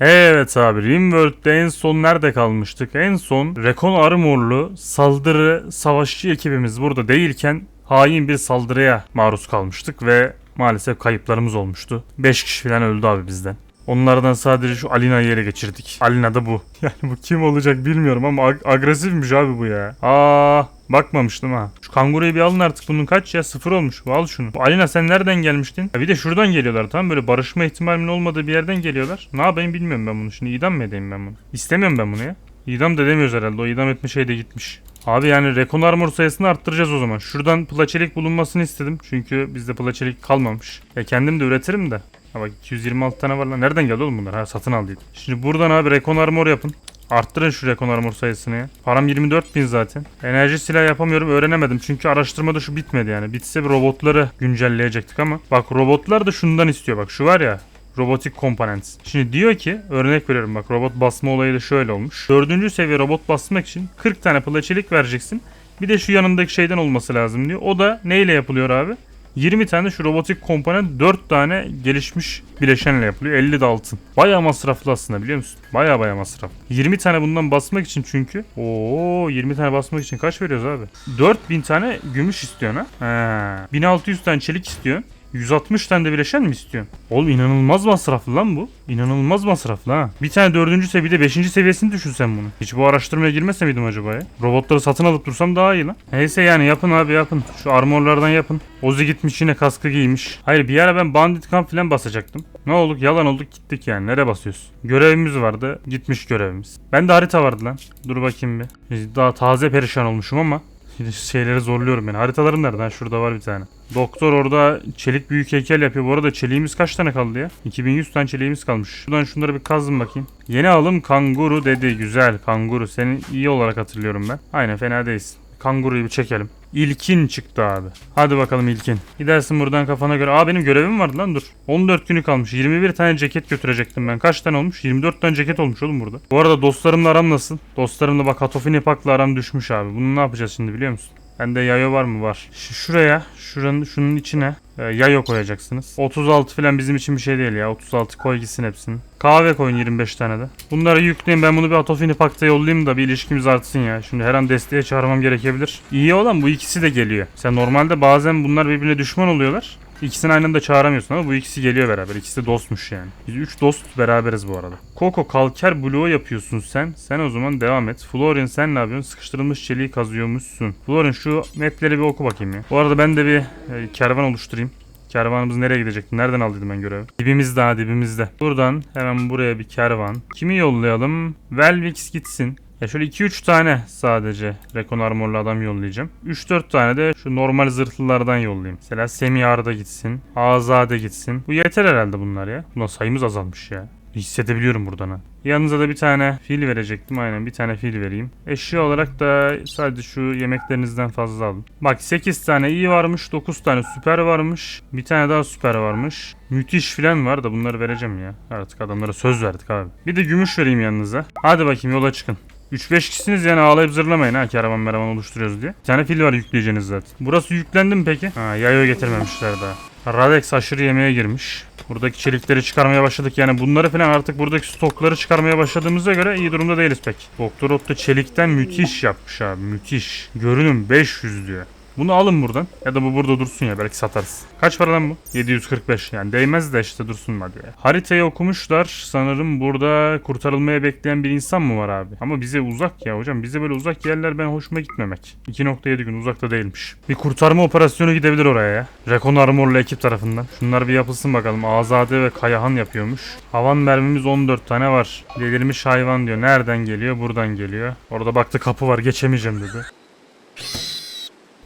Evet abi Rimworld'de en son nerede kalmıştık? En son Recon Armor'lu saldırı savaşçı ekibimiz burada değilken hain bir saldırıya maruz kalmıştık ve maalesef kayıplarımız olmuştu. 5 kişi falan öldü abi bizden. Onlardan sadece şu Alina'yı ele geçirdik. Alina da bu. Yani bu kim olacak bilmiyorum ama ag- agresifmiş abi bu ya. Aa bakmamıştım ha. Şu kanguruyu bir alın artık bunun kaç ya sıfır olmuş. Al şunu. Bu Alina sen nereden gelmiştin? Ha bir de şuradan geliyorlar tamam böyle barışma ihtimalinin olmadığı bir yerden geliyorlar. Ne yapayım bilmiyorum ben bunu. Şimdi idam mı edeyim ben bunu? İstemiyorum ben bunu ya. İdam da demiyoruz herhalde. O idam etme şey de gitmiş. Abi yani Recon Armor sayısını arttıracağız o zaman. Şuradan plaçelik bulunmasını istedim. Çünkü bizde plaçelik kalmamış. Ya kendim de üretirim de. Ha bak 226 tane var lan. Nereden geldi oğlum bunlar? Ha satın aldıydım. Şimdi buradan abi Recon Armor yapın. Arttırın şu Recon Armor sayısını ya. Param 24 bin zaten. Enerji silah yapamıyorum öğrenemedim. Çünkü araştırmada şu bitmedi yani. Bitse robotları güncelleyecektik ama. Bak robotlar da şundan istiyor. Bak şu var ya. Robotik Components. Şimdi diyor ki örnek veriyorum bak robot basma olayı da şöyle olmuş. Dördüncü seviye robot basmak için 40 tane plaçelik vereceksin. Bir de şu yanındaki şeyden olması lazım diyor. O da neyle yapılıyor abi? 20 tane şu robotik komponent 4 tane gelişmiş bileşenle yapılıyor. 50 de altın. Bayağı masraflı aslında biliyor musun? Bayağı bayağı masraf. 20 tane bundan basmak için çünkü. Oo 20 tane basmak için kaç veriyoruz abi? 4000 tane gümüş istiyorsun ha? ha. 1600 tane çelik istiyorsun. 160 tane de bileşen mi istiyorsun? Oğlum inanılmaz masraflı lan bu. İnanılmaz masraflı ha. Bir tane dördüncü seviyede beşinci seviyesini düşün sen bunu. Hiç bu araştırmaya girmese miydim acaba ya? Robotları satın alıp dursam daha iyi lan. Neyse yani yapın abi yapın. Şu armorlardan yapın. Ozi gitmiş yine kaskı giymiş. Hayır bir ara ben bandit kamp falan basacaktım. Ne olduk yalan olduk gittik yani. Nereye basıyoruz? Görevimiz vardı. Gitmiş görevimiz. Ben de harita vardı lan. Dur bakayım bir. Daha taze perişan olmuşum ama. Şeyleri zorluyorum yani. Haritalarım nerede? Ha, şurada var bir tane. Doktor orada çelik büyük heykel yapıyor. Bu arada çeliğimiz kaç tane kaldı ya? 2100 tane çeliğimiz kalmış. Şuradan şunları bir kazın bakayım. Yeni alım kanguru dedi. Güzel kanguru. Seni iyi olarak hatırlıyorum ben. Aynen fena değilsin. Kanguruyu bir çekelim. İlkin çıktı abi. Hadi bakalım İlkin. Gidersin buradan kafana göre. Aa benim görevim vardı lan dur. 14 günü kalmış. 21 tane ceket götürecektim ben. Kaç tane olmuş? 24 tane ceket olmuş oğlum burada. Bu arada dostlarımla aram nasıl? Dostlarımla bak Hatofini Pak'la aram düşmüş abi. Bunu ne yapacağız şimdi biliyor musun? Bende yayo var mı? Var. Şuraya, şuranın şunun içine e, yayo koyacaksınız. 36 falan bizim için bir şey değil ya. 36 koy gitsin hepsini. Kahve koyun 25 tane de. Bunları yükleyin ben bunu bir Atofini Pak'ta yollayayım da bir ilişkimiz artsın ya. Şimdi her an desteğe çağırmam gerekebilir. İyi olan bu ikisi de geliyor. Sen normalde bazen bunlar birbirine düşman oluyorlar. İkisini aynı anda çağıramıyorsun ama bu ikisi geliyor beraber. İkisi dostmuş yani. Biz 3 dost beraberiz bu arada. Coco kalker bloğu yapıyorsun sen. Sen o zaman devam et. Florin sen ne yapıyorsun? Sıkıştırılmış çeliği kazıyormuşsun. Florin şu mapleri bir oku bakayım ya. Bu arada ben de bir e, kervan oluşturayım. Kervanımız nereye gidecekti? Nereden aldıydım ben görevi? Dibimizde ha dibimizde. Buradan hemen buraya bir kervan. Kimi yollayalım? Velvix gitsin. Ya şöyle 2-3 tane sadece Recon Armor'lu adam yollayacağım. 3-4 tane de şu normal zırhlılardan yollayayım. Mesela Semiyar'da gitsin. Azade gitsin. Bu yeter herhalde bunlar ya. Ulan sayımız azalmış ya. Hissedebiliyorum buradan ha. Yanınıza da bir tane fil verecektim. Aynen bir tane fil vereyim. Eşya olarak da sadece şu yemeklerinizden fazla alın. Bak 8 tane iyi varmış. 9 tane süper varmış. Bir tane daha süper varmış. Müthiş filan var da bunları vereceğim ya. Artık adamlara söz verdik abi. Bir de gümüş vereyim yanınıza. Hadi bakayım yola çıkın. 3-5 kişisiniz yani ağlayıp zırlamayın ha karavan meravan oluşturuyoruz diye. Bir tane fil var yükleyeceğiniz zaten. Burası yüklendi mi peki? Ha yayo getirmemişler daha. Radex aşırı yemeğe girmiş. Buradaki çelikleri çıkarmaya başladık. Yani bunları falan artık buradaki stokları çıkarmaya başladığımıza göre iyi durumda değiliz pek. Doktor Otto çelikten müthiş yapmış abi. Müthiş. Görünüm 500 diyor. Bunu alın buradan. Ya da bu burada dursun ya belki satarız. Kaç para lan bu? 745 yani değmez de işte dursun hadi ya. Haritayı okumuşlar. Sanırım burada kurtarılmaya bekleyen bir insan mı var abi? Ama bize uzak ya hocam. Bize böyle uzak yerler ben hoşuma gitmemek. 2.7 gün uzakta değilmiş. Bir kurtarma operasyonu gidebilir oraya ya. Recon Armor'lu ekip tarafından. Şunlar bir yapılsın bakalım. Azade ve Kayahan yapıyormuş. Havan mermimiz 14 tane var. Delirmiş hayvan diyor. Nereden geliyor? Buradan geliyor. Orada baktı kapı var geçemeyeceğim dedi.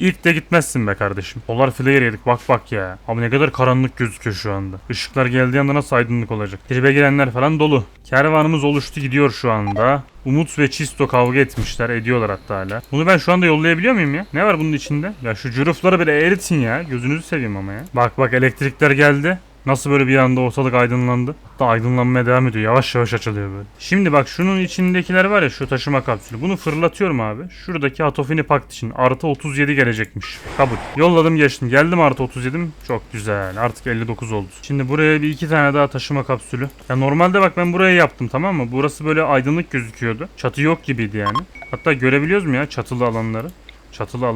İlk de gitmezsin be kardeşim. Polar flare yedik bak bak ya. Abi ne kadar karanlık gözüküyor şu anda. Işıklar geldiği anda nasıl aydınlık olacak. Tribe girenler falan dolu. Kervanımız oluştu gidiyor şu anda. Umut ve Çisto kavga etmişler. Ediyorlar hatta hala. Bunu ben şu anda yollayabiliyor muyum ya? Ne var bunun içinde? Ya şu cürufları bir eritin ya. Gözünüzü seveyim ama ya. Bak bak elektrikler geldi. Nasıl böyle bir anda ortalık aydınlandı? Da aydınlanmaya devam ediyor. Yavaş yavaş açılıyor böyle. Şimdi bak şunun içindekiler var ya şu taşıma kapsülü. Bunu fırlatıyorum abi. Şuradaki Atofini Pakt için artı 37 gelecekmiş. Kabul. Yolladım geçtim. Geldim artı 37'm. Çok güzel. Artık 59 oldu. Şimdi buraya bir iki tane daha taşıma kapsülü. Ya normalde bak ben burayı yaptım tamam mı? Burası böyle aydınlık gözüküyordu. Çatı yok gibiydi yani. Hatta görebiliyoruz mu ya çatılı alanları? Çatılı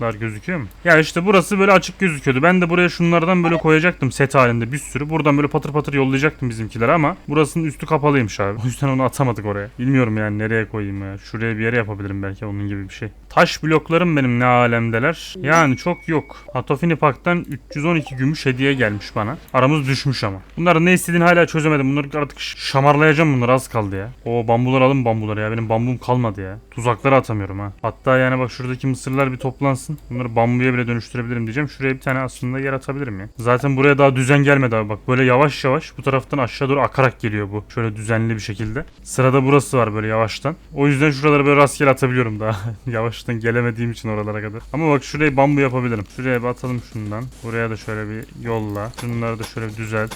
alanlar gözüküyor mu? Ya işte burası böyle açık gözüküyordu. Ben de buraya şunlardan böyle koyacaktım set halinde bir sürü. Buradan böyle patır patır yollayacaktım bizimkiler ama burasının üstü kapalıymış abi. O yüzden onu atamadık oraya. Bilmiyorum yani nereye koyayım ya. Şuraya bir yere yapabilirim belki onun gibi bir şey. Taş bloklarım benim ne alemdeler. Yani çok yok. Atofini Park'tan 312 gümüş hediye gelmiş bana. Aramız düşmüş ama. Bunların ne istediğini hala çözemedim. Bunları artık şamarlayacağım bunları az kaldı ya. O bambular alın bambuları ya. Benim bambum kalmadı ya. Tuzakları atamıyorum ha. Hatta yani bak şuradaki mısırlar bir toplansın. Bunları bambuya bile dönüştürebilirim diyeceğim. Şuraya bir tane aslında yer atabilirim ya. Zaten buraya daha düzen gelmedi abi bak. Böyle yavaş yavaş bu taraftan aşağı doğru akarak geliyor bu. Şöyle düzenli bir şekilde. Sırada burası var böyle yavaştan. O yüzden şuraları böyle rastgele atabiliyorum daha. yavaştan gelemediğim için oralara kadar. Ama bak şurayı bambu yapabilirim. Şuraya bir atalım şundan. Buraya da şöyle bir yolla. Şunları da şöyle bir düzelt.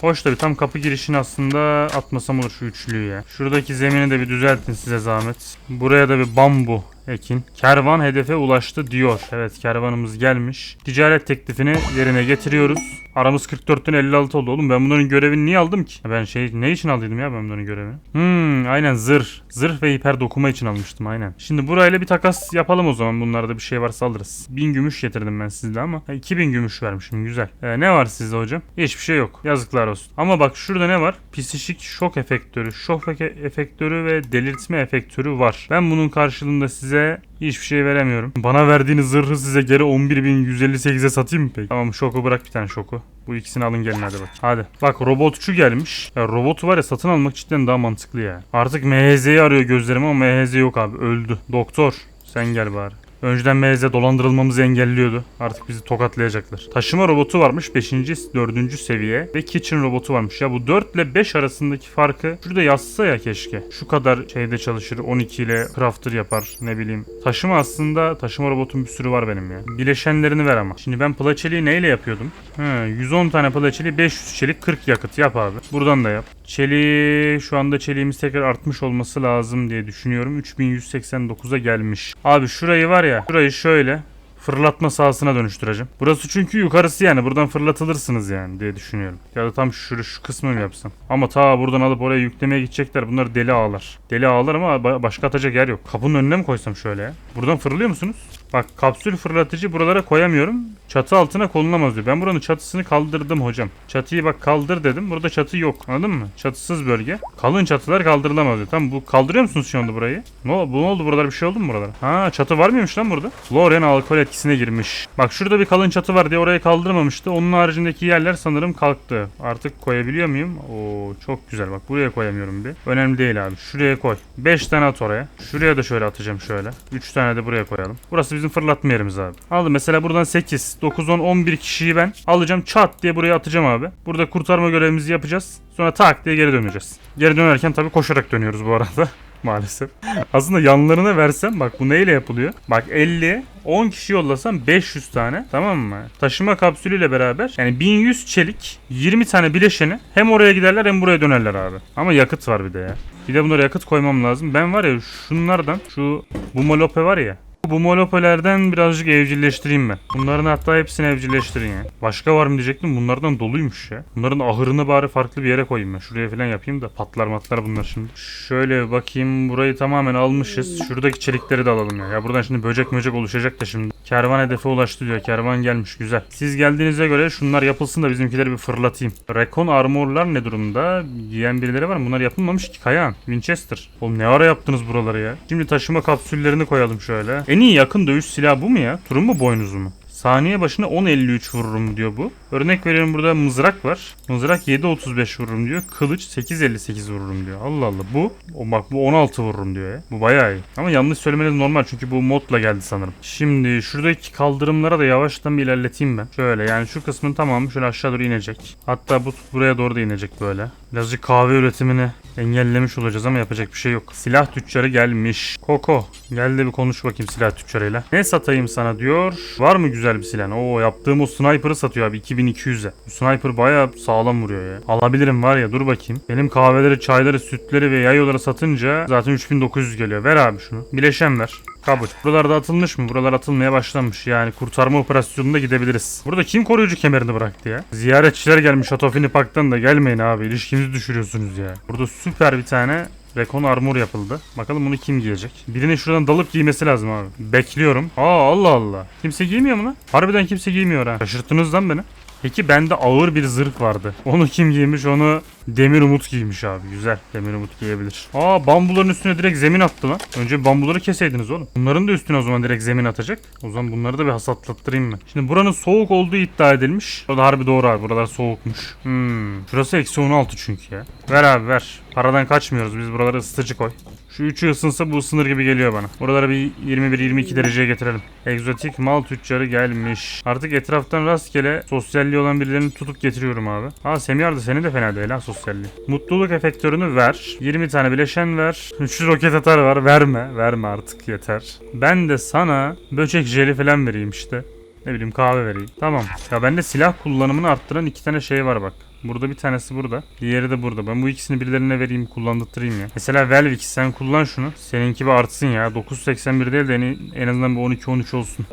Hoş tabi tam kapı girişini aslında atmasam olur şu üçlüyü ya. Şuradaki zemini de bir düzeltin size zahmet. Buraya da bir bambu ekin. Kervan hedefe ulaştı diyor. Evet kervanımız gelmiş. Ticaret teklifini yerine getiriyoruz. Aramız 44'ten 56 oldu oğlum. Ben bunların görevini niye aldım ki? Ben şey ne için aldıydım ya ben bunların görevini? Hmm aynen zırh. Zırh ve hiper dokuma için almıştım aynen. Şimdi burayla bir takas yapalım o zaman. Bunlarda bir şey varsa alırız. 1000 gümüş getirdim ben sizde ama. Ha, 2000 gümüş vermişim güzel. Ee, ne var sizde hocam? Hiçbir şey yok. Yazıklar olsun. Ama bak şurada ne var? Psişik şok efektörü, şok efektörü ve delirtme efektörü var. Ben bunun karşılığında size hiçbir şey veremiyorum. Bana verdiğiniz zırhı size geri 11.158'e satayım mı peki? Tamam şoku bırak bir tane şoku. Bu ikisini alın gelin hadi bak. Hadi. Bak robotçu gelmiş. Ya robotu var ya satın almak cidden daha mantıklı ya. Artık MHZ'yi arıyor gözlerim ama MHZ yok abi. Öldü. Doktor sen gel bari. Önceden MHZ dolandırılmamızı engelliyordu. Artık bizi tokatlayacaklar. Taşıma robotu varmış 5. 4. seviye ve kitchen robotu varmış. Ya bu 4 ile 5 arasındaki farkı şurada yazsa ya keşke. Şu kadar şeyde çalışır 12 ile crafter yapar ne bileyim. Taşıma aslında taşıma robotun bir sürü var benim ya. Bileşenlerini ver ama. Şimdi ben plaçeliği neyle yapıyordum? He, 110 tane plaçeliği 500 çelik 40 yakıt yap abi. Buradan da yap. Çeliği şu anda çeliğimiz tekrar artmış olması lazım diye düşünüyorum. 3189'a gelmiş. Abi şurayı var ya şurayı şöyle fırlatma sahasına dönüştüreceğim. Burası çünkü yukarısı yani buradan fırlatılırsınız yani diye düşünüyorum. Ya da tam şu, şu kısmı mı yapsam? Ama ta buradan alıp oraya yüklemeye gidecekler. Bunlar deli ağlar. Deli ağlar ama ba- başka atacak yer yok. Kapının önüne mi koysam şöyle ya? Buradan fırlıyor musunuz? Bak kapsül fırlatıcı buralara koyamıyorum. Çatı altına konulamaz diyor. Ben buranın çatısını kaldırdım hocam. Çatıyı bak kaldır dedim. Burada çatı yok. Anladın mı? Çatısız bölge. Kalın çatılar kaldırılamaz diyor. Tamam bu kaldırıyor musunuz şu anda burayı? Ne oldu? Bu ne oldu? Buralar bir şey oldu mu buralara? Ha çatı var mıymış lan burada? Florian alkol etkisine girmiş. Bak şurada bir kalın çatı var diye orayı kaldırmamıştı. Onun haricindeki yerler sanırım kalktı. Artık koyabiliyor muyum? Oo çok güzel. Bak buraya koyamıyorum bir. Önemli değil abi. Şuraya koy. 5 tane at oraya. Şuraya da şöyle atacağım şöyle. 3 tane de buraya koyalım. Burası bizim fırlatma abi. Aldım mesela buradan 8, 9, 10, 11 kişiyi ben alacağım çat diye buraya atacağım abi. Burada kurtarma görevimizi yapacağız. Sonra tak diye geri döneceğiz. Geri dönerken tabii koşarak dönüyoruz bu arada. Maalesef. Aslında yanlarına versem bak bu neyle yapılıyor? Bak 50 10 kişi yollasam 500 tane tamam mı? Taşıma kapsülüyle beraber yani 1100 çelik 20 tane bileşeni hem oraya giderler hem buraya dönerler abi. Ama yakıt var bir de ya. Bir de bunlara yakıt koymam lazım. Ben var ya şunlardan şu bu molope var ya bu molopelerden birazcık evcilleştireyim ben. Bunların hatta hepsini evcilleştirin ya. Başka var mı diyecektim. Bunlardan doluymuş ya. Bunların ahırını bari farklı bir yere koyayım ben. Şuraya falan yapayım da patlar matlar bunlar şimdi. Şöyle bakayım. Burayı tamamen almışız. Şuradaki çelikleri de alalım ya. Ya buradan şimdi böcek möcek oluşacak da şimdi. Kervan hedefe ulaştı diyor. Kervan gelmiş. Güzel. Siz geldiğinize göre şunlar yapılsın da bizimkileri bir fırlatayım. Recon armorlar ne durumda? Giyen birileri var mı? Bunlar yapılmamış ki Kayan. Winchester. Oğlum ne ara yaptınız buraları ya? Şimdi taşıma kapsüllerini koyalım şöyle. En iyi yakın dövüş silahı bu mu ya? Turun mu boynuzu mu? Saniye başına 10.53 vururum diyor bu. Örnek veriyorum burada mızrak var. Mızrak 7.35 vururum diyor. Kılıç 8.58 vururum diyor. Allah Allah bu. O bak bu 16 vururum diyor ya. Bu bayağı iyi. Ama yanlış söylemeniz normal çünkü bu modla geldi sanırım. Şimdi şuradaki kaldırımlara da yavaştan bir ilerleteyim ben. Şöyle yani şu kısmın tamamı şöyle aşağı doğru inecek. Hatta bu buraya doğru da inecek böyle. Birazcık kahve üretimini engellemiş olacağız ama yapacak bir şey yok. Silah tüccarı gelmiş. Koko gel de bir konuş bakayım silah tüccarıyla. Ne satayım sana diyor. Var mı güzel bir silah? Oo yaptığım o sniper'ı satıyor abi 2200'e. Bu sniper bayağı sağlam vuruyor ya. Alabilirim var ya dur bakayım. Benim kahveleri, çayları, sütleri ve yayoları satınca zaten 3900 geliyor. Ver abi şunu. Bileşen ver. Kabul. Buralarda atılmış mı? Buralar atılmaya başlamış. Yani kurtarma operasyonunda gidebiliriz. Burada kim koruyucu kemerini bıraktı ya? Ziyaretçiler gelmiş Atofini Park'tan da gelmeyin abi. İlişkimizi düşürüyorsunuz ya. Burada süper bir tane Recon armor yapıldı. Bakalım bunu kim giyecek? Birinin şuradan dalıp giymesi lazım abi. Bekliyorum. Aa Allah Allah. Kimse giymiyor mu lan? Harbiden kimse giymiyor ha. Şaşırttınız lan beni. Peki bende ağır bir zırh vardı. Onu kim giymiş? Onu Demir Umut giymiş abi. Güzel. Demir Umut giyebilir. Aa bambuların üstüne direkt zemin attı lan. Önce bambuları keseydiniz oğlum. Bunların da üstüne o zaman direkt zemin atacak. O zaman bunları da bir hasatlattırayım ben. Şimdi buranın soğuk olduğu iddia edilmiş. O da harbi doğru abi. Buralar soğukmuş. Hmm. Şurası eksi 16 çünkü ya. Ver abi ver. Paradan kaçmıyoruz. Biz buraları ısıtıcı koy. Şu üçü ısınsa bu ısınır gibi geliyor bana. Buraları bir 21-22 dereceye getirelim. Egzotik mal tüccarı gelmiş. Artık etraftan rastgele sosyalliği olan birilerini tutup getiriyorum abi. Aa Semih da senin de fena değil ha sosyalliği. Mutluluk efektörünü ver. 20 tane bileşen ver. 3 roket atar var. Verme. Verme artık yeter. Ben de sana böcek jeli falan vereyim işte. Ne bileyim kahve vereyim. Tamam. Ya bende silah kullanımını arttıran iki tane şey var bak. Burada bir tanesi burada. Diğeri de burada. Ben bu ikisini birilerine vereyim kullandırtırayım ya. Mesela Velvix sen kullan şunu. Seninki bir artsın ya. 981 değil de en, azından bir 12-13 olsun.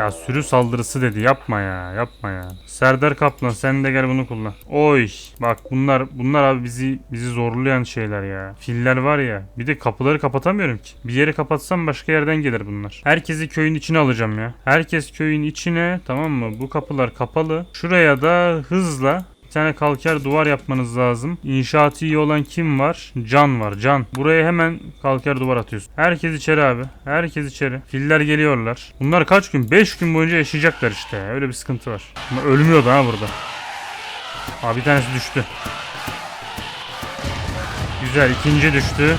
Ya sürü saldırısı dedi. Yapma ya. Yapma ya. Serdar Kaplan sen de gel bunu kullan. Oy. Bak bunlar bunlar abi bizi bizi zorlayan şeyler ya. Filler var ya. Bir de kapıları kapatamıyorum ki. Bir yeri kapatsam başka yerden gelir bunlar. Herkesi köyün içine alacağım ya. Herkes köyün içine tamam mı? Bu kapılar kapalı. Şuraya da hızla bir tane kalker duvar yapmanız lazım. İnşaatı iyi olan kim var? Can var. Can. Buraya hemen kalker duvar atıyorsun. Herkes içeri abi. Herkes içeri. Filler geliyorlar. Bunlar kaç gün? 5 gün boyunca yaşayacaklar işte. Öyle bir sıkıntı var. Ama ölmüyordu ha burada. Abi bir tanesi düştü. Güzel. ikinci düştü.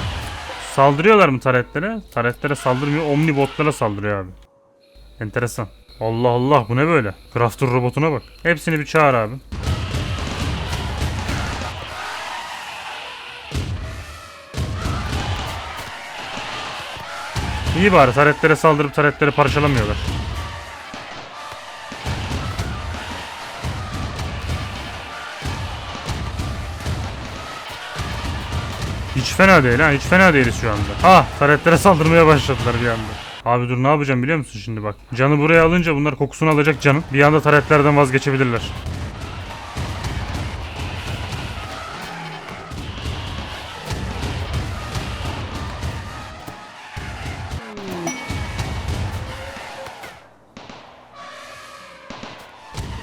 Saldırıyorlar mı taretlere? Taretlere saldırmıyor. Omnibotlara saldırıyor abi. Enteresan. Allah Allah bu ne böyle? Crafter robotuna bak. Hepsini bir çağır abi. İyi bari taretlere saldırıp taretleri parçalamıyorlar. Hiç fena değil ha hiç fena değiliz şu anda. Ah taretlere saldırmaya başladılar bir anda. Abi dur ne yapacağım biliyor musun şimdi bak. Canı buraya alınca bunlar kokusunu alacak canın. Bir anda taretlerden vazgeçebilirler.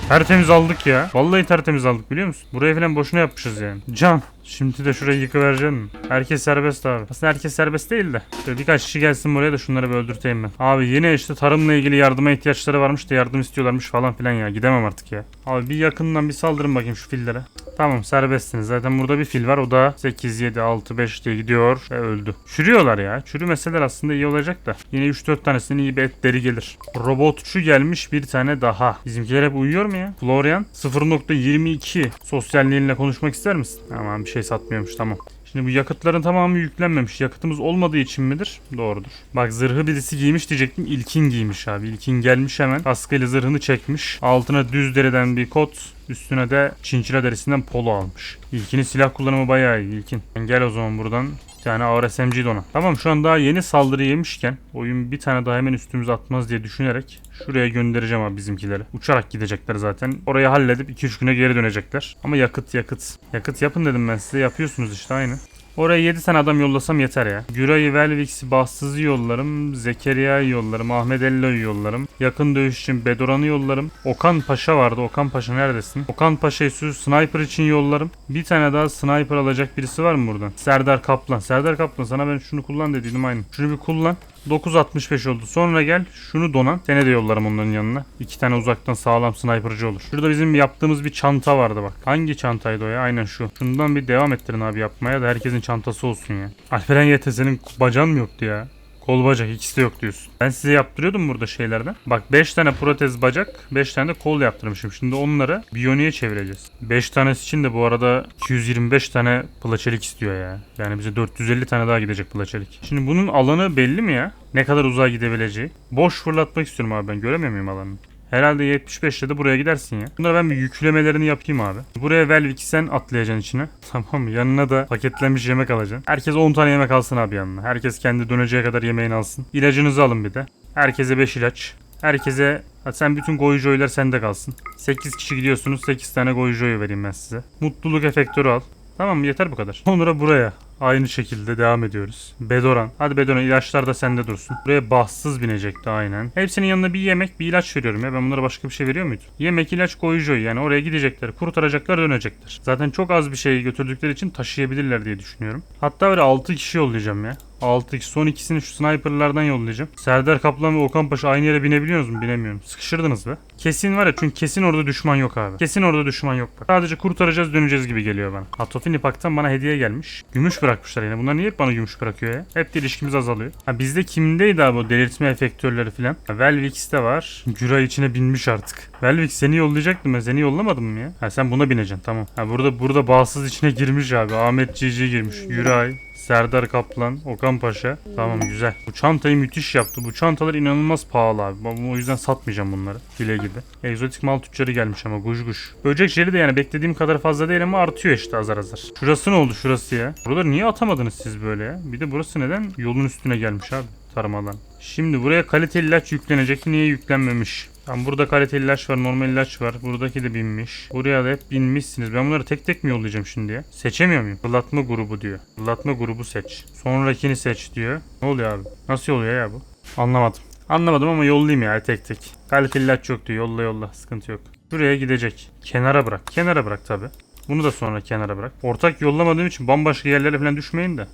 Tertemiz aldık ya. Vallahi tertemiz aldık biliyor musun? Buraya falan boşuna yapmışız yani. Can. Şimdi de şurayı yıkıvereceksin mi? Herkes serbest abi. Aslında herkes serbest değil de. Şöyle birkaç kişi gelsin buraya da şunları bir öldürteyim ben. Abi yine işte tarımla ilgili yardıma ihtiyaçları varmış da yardım istiyorlarmış falan filan ya. Gidemem artık ya. Abi bir yakından bir saldırın bakayım şu fillere. Tamam serbestsiniz. Zaten burada bir fil var. O da 8, 7, 6, 5 diye gidiyor ve öldü. Çürüyorlar ya. Çürümeseler aslında iyi olacak da. Yine 3-4 tanesinin iyi bir etleri gelir. Robotçu gelmiş bir tane daha. Bizimkiler hep uyuyor mu ya? Florian 0.22 sosyalliğinle konuşmak ister misin? Aman bir şey satmıyormuş tamam. Şimdi bu yakıtların tamamı yüklenmemiş. Yakıtımız olmadığı için midir? Doğrudur. Bak zırhı birisi giymiş diyecektim. İlkin giymiş abi. İlkin gelmiş hemen. Kaskıyla zırhını çekmiş. Altına düz deriden bir kot. Üstüne de çinçila derisinden polo almış. İlkinin silah kullanımı bayağı iyi. İlkin. Gel o zaman buradan. Bir tane ağır SMG dona. Tamam şu an daha yeni saldırı yemişken oyun bir tane daha hemen üstümüze atmaz diye düşünerek şuraya göndereceğim abi bizimkileri. Uçarak gidecekler zaten. Orayı halledip 2-3 güne geri dönecekler. Ama yakıt yakıt. Yakıt yapın dedim ben size. Yapıyorsunuz işte aynı. Oraya 7 tane adam yollasam yeter ya. Güray'ı, Velvix'i, Bahtsız'ı yollarım. Zekeriya'yı yollarım. Ahmet Ello'yu yollarım. Yakın dövüş için Bedoran'ı yollarım. Okan Paşa vardı. Okan Paşa neredesin? Okan Paşa'yı. Sniper için yollarım. Bir tane daha sniper alacak birisi var mı buradan? Serdar Kaplan. Serdar Kaplan sana ben şunu kullan dediydim aynı. Şunu bir kullan. 9.65 oldu. Sonra gel şunu donan. Seni de yollarım onların yanına. İki tane uzaktan sağlam sniperci olur. Şurada bizim yaptığımız bir çanta vardı bak. Hangi çantaydı o ya? Aynen şu. Şundan bir devam ettirin abi yapmaya da herkesin çantası olsun ya. Alperen YT senin bacağın mı yoktu ya? Kol bacak ikisi de yok diyorsun. Ben size yaptırıyordum burada şeylerden. Bak 5 tane protez bacak 5 tane de kol yaptırmışım. Şimdi onları biyoniye çevireceğiz. 5 tanesi için de bu arada 225 tane plaçelik istiyor ya. Yani bize 450 tane daha gidecek plaçelik. Şimdi bunun alanı belli mi ya? Ne kadar uzağa gidebileceği? Boş fırlatmak istiyorum abi ben göremiyor muyum alanını? Herhalde 75'te de buraya gidersin ya. Bunları ben bir yüklemelerini yapayım abi. Buraya Velvik'i sen atlayacaksın içine. Tamam mı? Yanına da paketlenmiş yemek alacaksın. Herkes 10 tane yemek alsın abi yanına. Herkes kendi döneceği kadar yemeğini alsın. İlacınızı alın bir de. Herkese 5 ilaç. Herkese Ha, sen bütün goyujoylar sende kalsın. 8 kişi gidiyorsunuz 8 tane goyujoyu vereyim ben size. Mutluluk efektörü al. Tamam? Yeter bu kadar. Sonra buraya. Aynı şekilde devam ediyoruz. Bedoran. Hadi Bedoran ilaçlar da sende dursun. Buraya bahtsız binecekti aynen. Hepsinin yanına bir yemek bir ilaç veriyorum ya. Ben bunlara başka bir şey veriyor muydum? Yemek ilaç koyucu yani oraya gidecekler. Kurtaracaklar dönecekler. Zaten çok az bir şey götürdükleri için taşıyabilirler diye düşünüyorum. Hatta böyle 6 kişi yollayacağım ya. 6 kişi. Son ikisini şu sniperlardan yollayacağım. Serdar Kaplan ve Okan Paşa aynı yere binebiliyorsunuz mu? Binemiyorum. Sıkışırdınız be. Kesin var ya çünkü kesin orada düşman yok abi. Kesin orada düşman yok bak. Sadece kurtaracağız döneceğiz gibi geliyor bana. Atofin İpak'tan bana hediye gelmiş. Gümüş bırakmışlar yine. Bunlar niye hep bana gümüş bırakıyor ya? Hep de ilişkimiz azalıyor. Ha bizde kimdeydi abi o delirtme efektörleri falan? Ha, Velvix'te var. Güray içine binmiş artık. Velvix seni yollayacaktım ben. Seni yollamadım mı ya? Ha sen buna bineceksin tamam. Ha burada burada bağımsız içine girmiş abi. Ahmet Cici girmiş. Güray. Serdar Kaplan, Okan Paşa. Tamam güzel. Bu çantayı müthiş yaptı. Bu çantalar inanılmaz pahalı abi. O yüzden satmayacağım bunları. Güle gibi. Egzotik mal tüccarı gelmiş ama guş guş. Böcek jeli de yani beklediğim kadar fazla değil ama artıyor işte azar azar. Şurası ne oldu şurası ya? Buraları niye atamadınız siz böyle ya? Bir de burası neden yolun üstüne gelmiş abi tarım alan. Şimdi buraya kaliteli ilaç yüklenecek. Niye yüklenmemiş? Tamam burada kaliteli ilaç var, normal ilaç var. Buradaki de binmiş. Buraya da hep binmişsiniz. Ben bunları tek tek mi yollayacağım şimdi ya? Seçemiyor muyum? Fırlatma grubu diyor. Fırlatma grubu seç. Sonrakini seç diyor. Ne oluyor abi? Nasıl oluyor ya bu? Anlamadım. Anlamadım ama yollayayım ya tek tek. Kaliteli ilaç yok diyor. Yolla yolla. Sıkıntı yok. Buraya gidecek. Kenara bırak. Kenara bırak tabi. Bunu da sonra kenara bırak. Ortak yollamadığım için bambaşka yerlere falan düşmeyin de.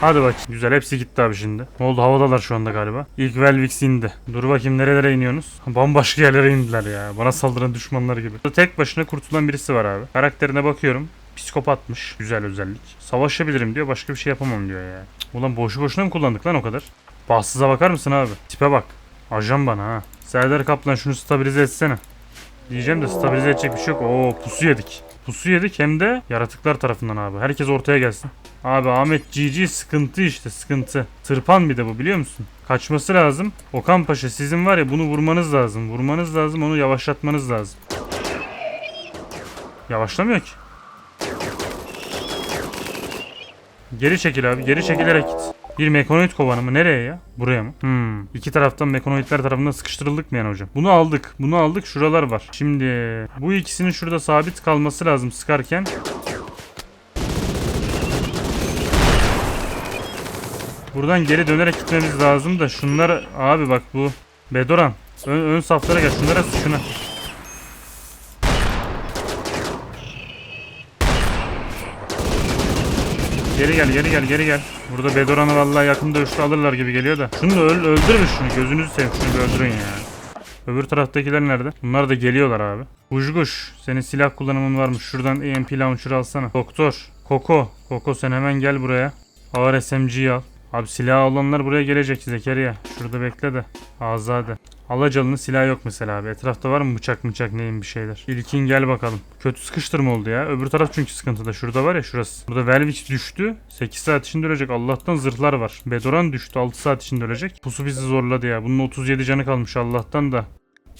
Hadi bakayım. Güzel hepsi gitti abi şimdi. Ne oldu havadalar şu anda galiba. İlk Velvix indi. Dur bakayım nerelere iniyorsunuz? Bambaşka yerlere indiler ya. Bana saldıran düşmanlar gibi. Tek başına kurtulan birisi var abi. Karakterine bakıyorum. Psikopatmış. Güzel özellik. Savaşabilirim diyor. Başka bir şey yapamam diyor ya. Ulan boşu boşuna mı kullandık lan o kadar? Bahtsıza bakar mısın abi? Tipe bak. Ajan bana ha. Serdar Kaplan şunu stabilize etsene. Diyeceğim de stabilize edecek bir şey yok. Oo pusu yedik. Pusu yedik hem de yaratıklar tarafından abi. Herkes ortaya gelsin. Abi Ahmet GG sıkıntı işte sıkıntı. Tırpan bir de bu biliyor musun? Kaçması lazım. Okan Paşa sizin var ya bunu vurmanız lazım. Vurmanız lazım onu yavaşlatmanız lazım. Yavaşlamıyor ki. Geri çekil abi geri çekilerek git. Bir mekanoid kovanı mı? Nereye ya? Buraya mı? Hmm. İki taraftan mekanoidler tarafından sıkıştırıldık mı yani hocam? Bunu aldık. Bunu aldık. Şuralar var. Şimdi bu ikisinin şurada sabit kalması lazım sıkarken. Buradan geri dönerek gitmemiz lazım da şunlar abi bak bu Bedoran ön, ön saflara gel şunlara şuna. Geri gel geri gel geri gel. Burada Bedoran'ı vallahi yakında dövüşte alırlar gibi geliyor da. Şunu da öl, öldürün şunu gözünüzü seveyim şunu bir öldürün ya. Öbür taraftakiler nerede? Bunlar da geliyorlar abi. Kuşkuş senin silah kullanımın varmış. Şuradan EMP launcher alsana. Doktor. Koko. Koko sen hemen gel buraya. Ağır SMG'yi al. Abi silah olanlar buraya gelecek Zekeriya. Şurada bekle de. Azade. Alacalı'nın silahı yok mesela abi. Etrafta var mı bıçak bıçak neyin bir şeyler. İlkin gel bakalım. Kötü sıkıştırma oldu ya. Öbür taraf çünkü sıkıntıda. Şurada var ya şurası. Burada Velvix düştü. 8 saat içinde ölecek. Allah'tan zırhlar var. Bedoran düştü. 6 saat içinde ölecek. Pusu bizi zorladı ya. Bunun 37 canı kalmış Allah'tan da.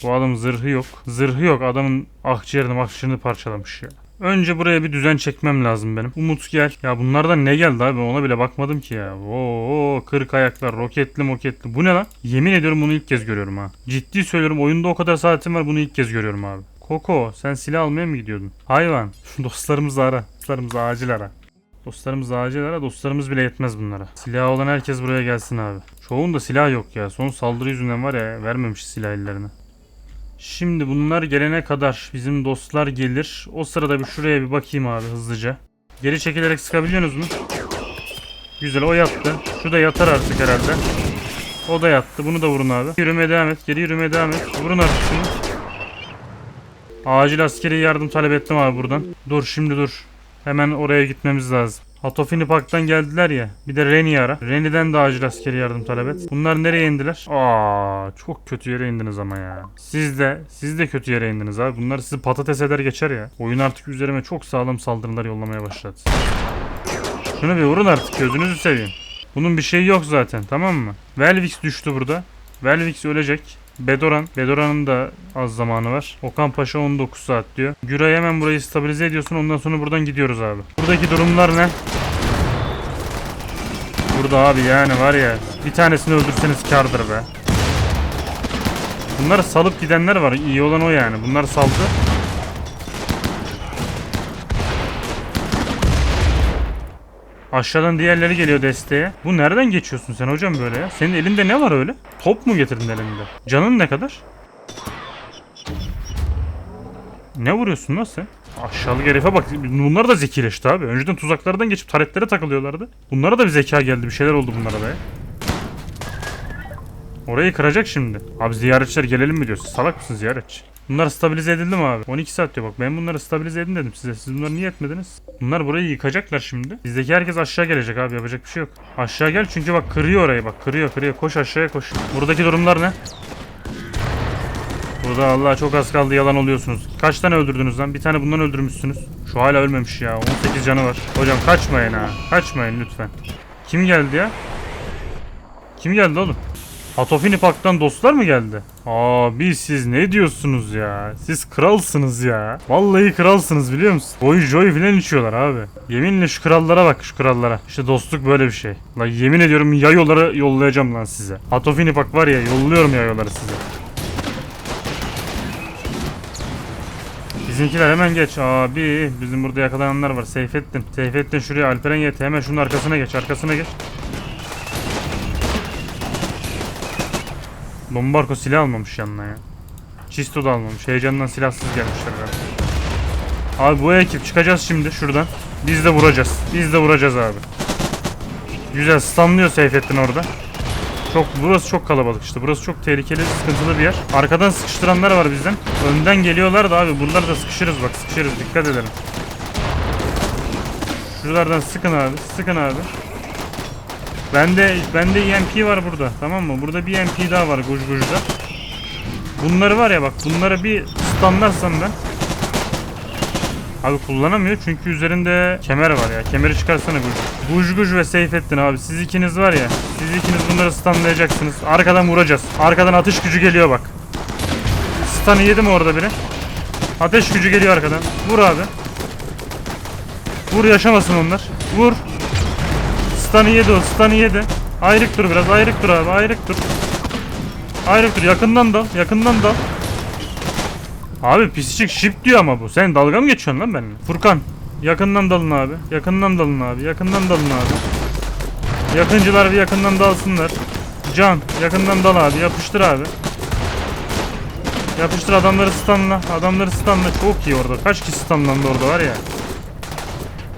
Bu adam zırhı yok. Zırhı yok. Adamın akciğerini akciğerini parçalamış ya. Önce buraya bir düzen çekmem lazım benim. Umut gel. Ya bunlardan ne geldi abi? Ona bile bakmadım ki ya. Oo, kırk ayaklar, roketli moketli. Bu ne lan? Yemin ediyorum bunu ilk kez görüyorum ha. Ciddi söylüyorum oyunda o kadar saatim var bunu ilk kez görüyorum abi. Koko sen silah almaya mı gidiyordun? Hayvan. Dostlarımızı ara. Dostlarımızı acil ara. Dostlarımız acil ara. Dostlarımız bile yetmez bunlara. Silah olan herkes buraya gelsin abi. Çoğunda silah yok ya. Son saldırı yüzünden var ya vermemiş silah ellerine. Şimdi bunlar gelene kadar bizim dostlar gelir. O sırada bir şuraya bir bakayım abi hızlıca. Geri çekilerek sıkabiliyorsunuz mu? Güzel o yattı. Şu da yatar artık herhalde. O da yattı. Bunu da vurun abi. Yürümeye devam et. Geri yürümeye devam et. Vurun artık şunu. Acil askeri yardım talep ettim abi buradan. Dur şimdi dur. Hemen oraya gitmemiz lazım. Hatofini Park'tan geldiler ya. Bir de Reni'yi ara. Reni'den de acil askeri yardım talep et. Bunlar nereye indiler? Aa, çok kötü yere indiniz ama ya. Siz de, siz de kötü yere indiniz abi. Bunlar sizi patates eder geçer ya. Oyun artık üzerime çok sağlam saldırılar yollamaya başladı. Şunu bir vurun artık gözünüzü seveyim. Bunun bir şeyi yok zaten tamam mı? Velvix düştü burada. Velvix ölecek. Bedoran. Bedoran'ın da az zamanı var. Okan Paşa 19 saat diyor. Güray hemen burayı stabilize ediyorsun. Ondan sonra buradan gidiyoruz abi. Buradaki durumlar ne? Burada abi yani var ya bir tanesini öldürseniz kardır be. Bunları salıp gidenler var. İyi olan o yani. Bunlar saldı. Aşağıdan diğerleri geliyor desteğe. Bu nereden geçiyorsun sen hocam böyle ya? Senin elinde ne var öyle? Top mu getirdin elinde? Canın ne kadar? Ne vuruyorsun lan sen? Aşağılık herife bak. Bunlar da zekileşti abi. Önceden tuzaklardan geçip taretlere takılıyorlardı. Bunlara da bir zeka geldi. Bir şeyler oldu bunlara da. Orayı kıracak şimdi. Abi ziyaretçiler gelelim mi diyorsun? Salak mısın ziyaretçi? Bunlar stabilize edildi mi abi? 12 saat diyor bak. Ben bunları stabilize edin dedim size. Siz bunları niye etmediniz? Bunlar burayı yıkacaklar şimdi. Bizdeki herkes aşağı gelecek abi. Yapacak bir şey yok. Aşağı gel çünkü bak kırıyor orayı bak. Kırıyor kırıyor. Koş aşağıya koş. Buradaki durumlar ne? Burada Allah çok az kaldı yalan oluyorsunuz. Kaç tane öldürdünüz lan? Bir tane bundan öldürmüşsünüz. Şu hala ölmemiş ya. 18 canı var. Hocam kaçmayın ha. Kaçmayın lütfen. Kim geldi ya? Kim geldi oğlum? Atofini Park'tan dostlar mı geldi? Abi siz ne diyorsunuz ya? Siz kralsınız ya. Vallahi kralsınız biliyor musun? Boy joy filan içiyorlar abi. Yeminle şu krallara bak şu krallara. İşte dostluk böyle bir şey. Lan yemin ediyorum yayoları yollayacağım lan size. Atofini Park var ya yolluyorum yayoları size. Bizimkiler hemen geç abi. Bizim burada yakalananlar var. Seyfettin. Seyfettin şuraya Alperen yet. Hemen şunun arkasına geç. Arkasına geç. Lombarko silah almamış yanına ya. Çisto da almamış. Heyecandan silahsız gelmişler galiba. Abi bu ekip çıkacağız şimdi şuradan. Biz de vuracağız. Biz de vuracağız abi. Güzel stunlıyor Seyfettin orada. Çok burası çok kalabalık işte. Burası çok tehlikeli, sıkıntılı bir yer. Arkadan sıkıştıranlar var bizden. Önden geliyorlar da abi buralarda da sıkışırız bak sıkışırız dikkat edelim. Şuralardan sıkın abi. Sıkın abi. Bende bende EMP var burada. Tamam mı? Burada bir EMP daha var Guj Guj'da. Bunları var ya bak bunları bir stunlarsam ben Abi kullanamıyor çünkü üzerinde kemer var ya. Kemeri çıkarsana Guj. Guj Guj ve Seyfettin abi. Siz ikiniz var ya. Siz ikiniz bunları stunlayacaksınız. Arkadan vuracağız. Arkadan atış gücü geliyor bak. Stun'ı yedi mi orada biri? Ateş gücü geliyor arkadan. Vur abi. Vur yaşamasın onlar. Vur. Stun'ı yedi o. Stun'ı yedi. Ayrık dur biraz. Ayrık dur abi. Ayrık dur. Ayrık dur. Yakından dal. Yakından dal. Abi pisicik şip diyor ama bu. Sen dalga mı geçiyorsun lan benimle? Furkan. Yakından dalın abi. Yakından dalın abi. Yakından dalın abi. Yakıncılar bir yakından dalsınlar. Can. Yakından dal abi. Yapıştır abi. Yapıştır adamları stunla. Adamları stunla. Çok iyi orada. Kaç kişi stunlandı orada var ya.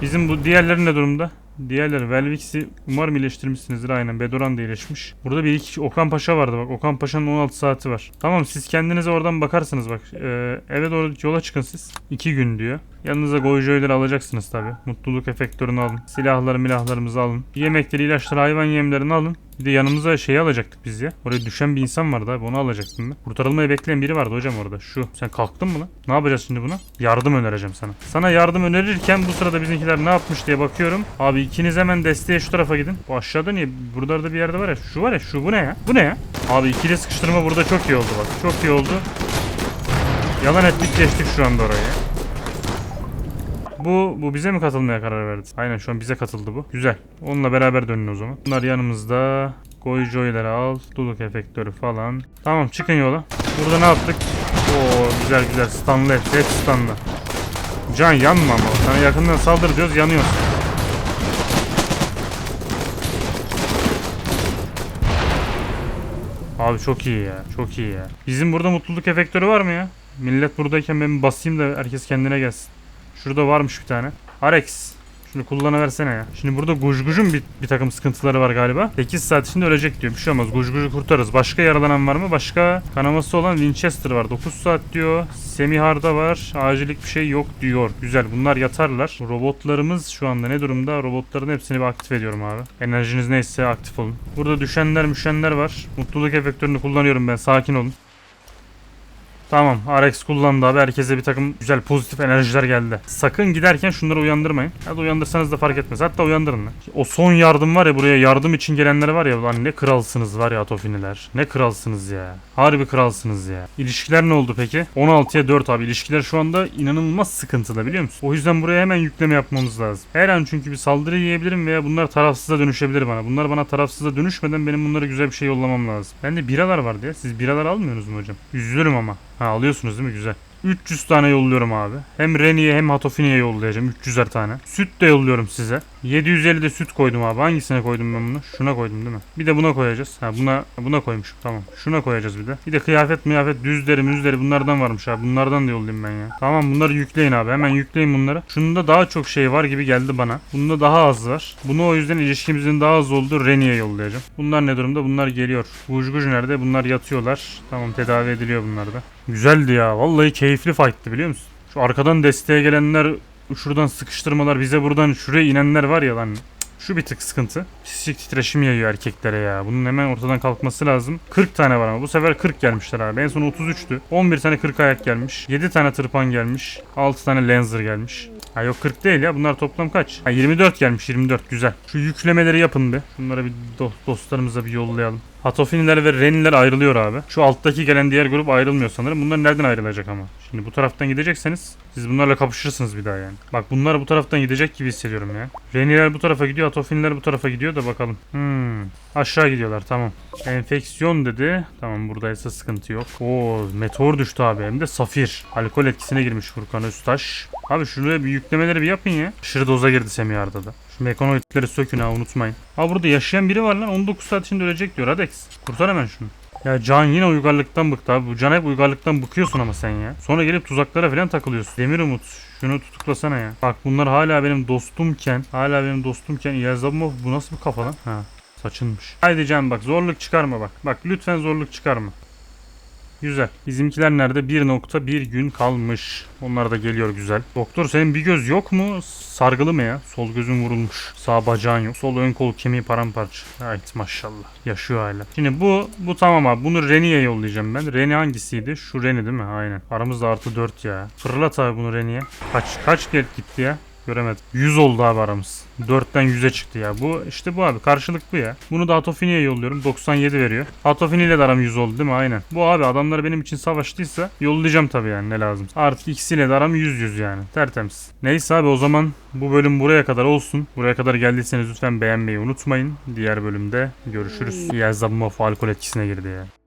Bizim bu diğerleri ne durumda? Diğerleri Velvix'i umarım iyileştirmişsinizdir aynen. Bedoran da iyileşmiş. Burada bir iki Okan Paşa vardı bak. Okan Paşa'nın 16 saati var. Tamam siz kendinize oradan bakarsınız bak. Ee, eve doğru yola çıkın siz. 2 gün diyor. Yanınıza goyjoyları alacaksınız tabi. Mutluluk efektörünü alın. Silahları milahlarımızı alın. Yemekleri, ilaçları, hayvan yemlerini alın. Bir de yanımıza şeyi alacaktık biz ya. Oraya düşen bir insan vardı abi onu alacaktım ben. Kurtarılmayı bekleyen biri vardı hocam orada. Şu. Sen kalktın mı lan? Ne yapacağız şimdi buna? Yardım önereceğim sana. Sana yardım önerirken bu sırada bizimkiler ne yapmış diye bakıyorum. Abi ikiniz hemen desteğe şu tarafa gidin. Bu aşağıda niye? Buralarda bir yerde var ya. Şu var ya şu bu ne ya? Bu ne ya? Abi ikili sıkıştırma burada çok iyi oldu bak. Çok iyi oldu. Yalan ettik geçtik şu anda oraya. Bu bu bize mi katılmaya karar verdi? Aynen şu an bize katıldı bu. Güzel. Onunla beraber dönün o zaman. Bunlar yanımızda. Goyjoyları al. Duluk efektörü falan. Tamam çıkın yola. Burada ne yaptık? Oo güzel güzel. Stunlı hepsi. Hep stunlı. Can yanma ama. Sana yakından saldır diyoruz yanıyorsun. Abi çok iyi ya. Çok iyi ya. Bizim burada mutluluk efektörü var mı ya? Millet buradayken ben basayım da herkes kendine gelsin. Şurada varmış bir tane. Arex. Şimdi kullanıversene ya. Şimdi burada Gujguj'un bir, bir takım sıkıntıları var galiba. 8 saat içinde ölecek diyor. Bir şey olmaz. Gujguj'u kurtarırız. Başka yaralanan var mı? Başka kanaması olan Winchester var. 9 saat diyor. Semihar'da var. Acillik bir şey yok diyor. Güzel. Bunlar yatarlar. Robotlarımız şu anda ne durumda? Robotların hepsini bir aktif ediyorum abi. Enerjiniz neyse aktif olun. Burada düşenler müşenler var. Mutluluk efektörünü kullanıyorum ben. Sakin olun. Tamam RX kullandı abi herkese bir takım güzel pozitif enerjiler geldi. Sakın giderken şunları uyandırmayın. Hadi uyandırsanız da fark etmez. Hatta uyandırın lan. O son yardım var ya buraya yardım için gelenler var ya lan ne kralsınız var ya Atofiniler. Ne kralsınız ya. Harbi kralsınız ya. İlişkiler ne oldu peki? 16'ya 4 abi. İlişkiler şu anda inanılmaz sıkıntıda biliyor musun? O yüzden buraya hemen yükleme yapmamız lazım. Her an çünkü bir saldırı yiyebilirim veya bunlar tarafsıza dönüşebilir bana. Bunlar bana tarafsıza dönüşmeden benim bunlara güzel bir şey yollamam lazım. Bende biralar vardı ya. Siz biralar almıyorsunuz mu hocam? Üzülürüm ama. Ha alıyorsunuz değil mi? Güzel. 300 tane yolluyorum abi. Hem Reni'ye hem Hatofini'ye yollayacağım 300'er tane. Süt de yolluyorum size. 750 de süt koydum abi. Hangisine koydum ben bunu? Şuna koydum değil mi? Bir de buna koyacağız. Ha buna buna koymuşum. Tamam. Şuna koyacağız bir de. Bir de kıyafet mıyafet düzleri müzleri bunlardan varmış abi. Bunlardan da yollayayım ben ya. Tamam bunları yükleyin abi. Hemen yükleyin bunları. Şunda daha çok şey var gibi geldi bana. Bunda daha az var. Bunu o yüzden ilişkimizin daha az olduğu Reni'ye yollayacağım. Bunlar ne durumda? Bunlar geliyor. Guj nerede? Bunlar yatıyorlar. Tamam tedavi ediliyor bunlar da. Güzeldi ya. Vallahi keyifli fight'tı biliyor musun? Şu arkadan desteğe gelenler şuradan sıkıştırmalar bize buradan şuraya inenler var ya lan. Şu bir tık sıkıntı. Psikik titreşim yayıyor erkeklere ya. Bunun hemen ortadan kalkması lazım. 40 tane var ama bu sefer 40 gelmişler abi. En son 33'tü. 11 tane 40 ayak gelmiş. 7 tane tırpan gelmiş. 6 tane Lancer gelmiş. Ha yok 40 değil ya. Bunlar toplam kaç? Ha 24 gelmiş. 24 güzel. Şu yüklemeleri yapın bir. Bunlara bir do- dostlarımıza bir yollayalım. Hatofiniler ve Reniler ayrılıyor abi. Şu alttaki gelen diğer grup ayrılmıyor sanırım. Bunlar nereden ayrılacak ama? Şimdi bu taraftan gidecekseniz siz bunlarla kapışırsınız bir daha yani. Bak bunlar bu taraftan gidecek gibi hissediyorum ya. Reniler bu tarafa gidiyor, Hatofiniler bu tarafa gidiyor da bakalım. Hmm. Aşağı gidiyorlar tamam. Enfeksiyon dedi. Tamam buradaysa sıkıntı yok. Oo meteor düştü abi hem de safir. Alkol etkisine girmiş Furkan Öztaş. Abi şuraya bir yüklemeleri bir yapın ya. Aşırı doza girdi Semiyar'da da. Şu mekanoidleri sökün ha unutmayın. Ha burada yaşayan biri var lan 19 saat içinde ölecek diyor Adex. Kurtar hemen şunu. Ya Can yine uygarlıktan bıktı abi. Bu Can hep uygarlıktan bıkıyorsun ama sen ya. Sonra gelip tuzaklara falan takılıyorsun. Demir Umut şunu tutuklasana ya. Bak bunlar hala benim dostumken, hala benim dostumken Yazabımov bu nasıl bir kafa lan? Ha saçınmış. Haydi Can bak zorluk çıkarma bak. Bak lütfen zorluk çıkarma. Güzel. Bizimkiler nerede? 1.1 gün kalmış. Onlar da geliyor güzel. Doktor senin bir göz yok mu? Sargılı mı ya? Sol gözün vurulmuş. Sağ bacağın yok. Sol ön kol kemiği paramparça. Evet maşallah. Yaşıyor hala. Şimdi bu bu tamam abi. Bunu Reni'ye yollayacağım ben. Reni hangisiydi? Şu Reni değil mi? Aynen. Aramızda artı 4 ya. Fırlat abi bunu Reni'ye. Kaç kaç gel gitti ya? Göremedim. 100 oldu abi aramız. 4'ten 100'e çıktı ya. Bu işte bu abi. Karşılık bu ya. Bunu da Atofini'ye yolluyorum. 97 veriyor. Atofini ile de aram 100 oldu değil mi? Aynen. Bu abi adamlar benim için savaştıysa yollayacağım tabii yani ne lazım. Artık ikisiyle de aram 100 100 yani. Tertemiz. Neyse abi o zaman bu bölüm buraya kadar olsun. Buraya kadar geldiyseniz lütfen beğenmeyi unutmayın. Diğer bölümde görüşürüz. Yazabımov alkol etkisine girdi ya.